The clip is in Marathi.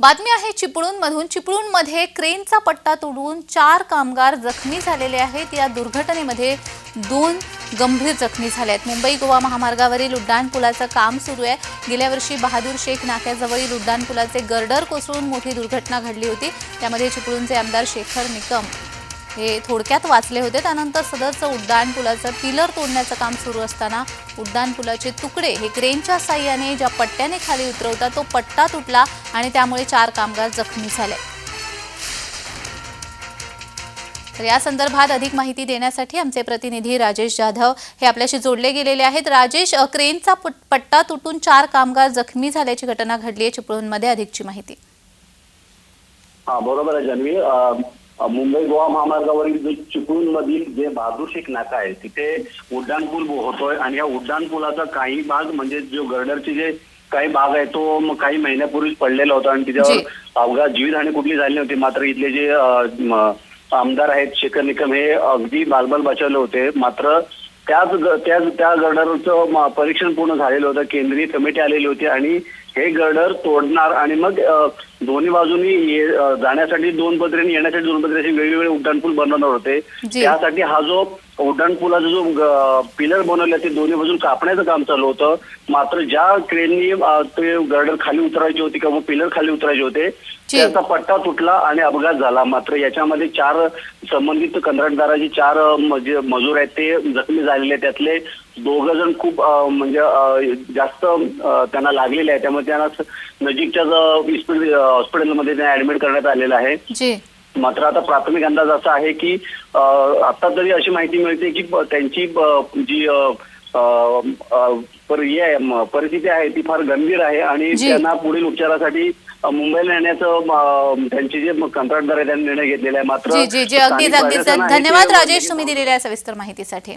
बातमी आहे चिपळूणमधून. चिपळूणमध्ये क्रेनचा पट्टा तोडून चार कामगार जखमी झालेले आहेत. या दुर्घटनेमध्ये दोन गंभीर जखमी झाले आहेत. मुंबई गोवा महामार्गावरील उड्डाणपुलाचं काम सुरू आहे. गेल्या वर्षी बहादूर शेख नाक्याजवळील उड्डाणपुलाचे गर्डर कोसळून मोठी दुर्घटना घडली होती. त्यामध्ये चिपळूणचे आमदार शेखर निकम हे थोडक्यात वाचले होते. त्यानंतर सदरचं उड्डाणपुलाचं पिलर तोडण्याचं काम सुरू असताना उड्डाणपुलाचे तुकडे हे क्रेनच्या साह्याने ज्या पट्ट्याने खाली उतरवता तो पट्टा तुटला आणि त्यामुळे चार कामगार जखमी झाले. तर या संदर्भात अधिक माहिती देण्यासाठी आमचे प्रतिनिधी राजेश जाधव हे आपल्याशी जोडले गेलेले आहेत. राजेश क्रेनचा पट्टा तुटून चार कामगार जखमी झाल्याची घटना घडली आहे. चिपळूणमध्ये अधिकची माहिती. हा बरोबर आहे मुंबई गोवा महामार्गावरील जो चिपळूण मधील जे बहादूर शेख नाका आहे तिथे उड्डाणपूल होतोय आणि या उड्डाणपुलाचा काही भाग म्हणजे जो गर्डरचे जे काही भाग आहे तो काही महिन्यापूर्वीच पडलेला होता आणि. तिच्यावर अपघात जीवितहानी कुठली झाली नव्हती. मात्र इथले जे आमदार आहेत शेखर निकम हे अगदी बालबाल बचावले होते. मात्र त्याच त्याच त्या गर्डरचं परीक्षण पूर्ण झालेलं होतं. केंद्रीय कमिटी आलेली होती आणि हे गर्डर तोडणार आणि मग दोन्ही बाजूनी जाण्यासाठी दोन पत्रे आणि येण्यासाठी दोन पत्रे असे वेगवेगळे उड्डाणपूल बनवणार होते. त्यासाठी हा जो उड्डाणपुलाचा जो पिलर बनवले ते दोन्ही बाजून कापण्याचं काम चालू होतं मात्र ज्या क्रेननी अ, ते गर्डर खाली उतरायचे होते किंवा पिलर खाली उतरायचे होते. त्याचा पट्टा तुटला आणि अपघात झाला मात्र याच्यामध्ये चार संबंधित कंत्राटदाराचे चार मजूर आहेत ते जखमी झालेले. त्यातले दोघ जण खूप म्हणजे जास्त त्यांना लागलेले आहे त्यामुळे त्यांना अ, हॉस्पिटलमध्ये त्यांना ऍडमिट करण्यात आलेलं आहे. मात्र आता प्राथमिक अंदाज असा आहे की आता तरी अशी माहिती मिळते की त्यांची जी परिस्थिती आहे ती फार गंभीर आहे आणि. त्यांना पुढील उपचारासाठी मुंबईला नेण्याचं अ, त्यांचे जे कंत्राटदार आहे त्यांनी निर्णय घेतलेला आहे. मात्र धन्यवाद राजेश. तुम्ही दिलेल्या सविस्तर माहितीसाठी.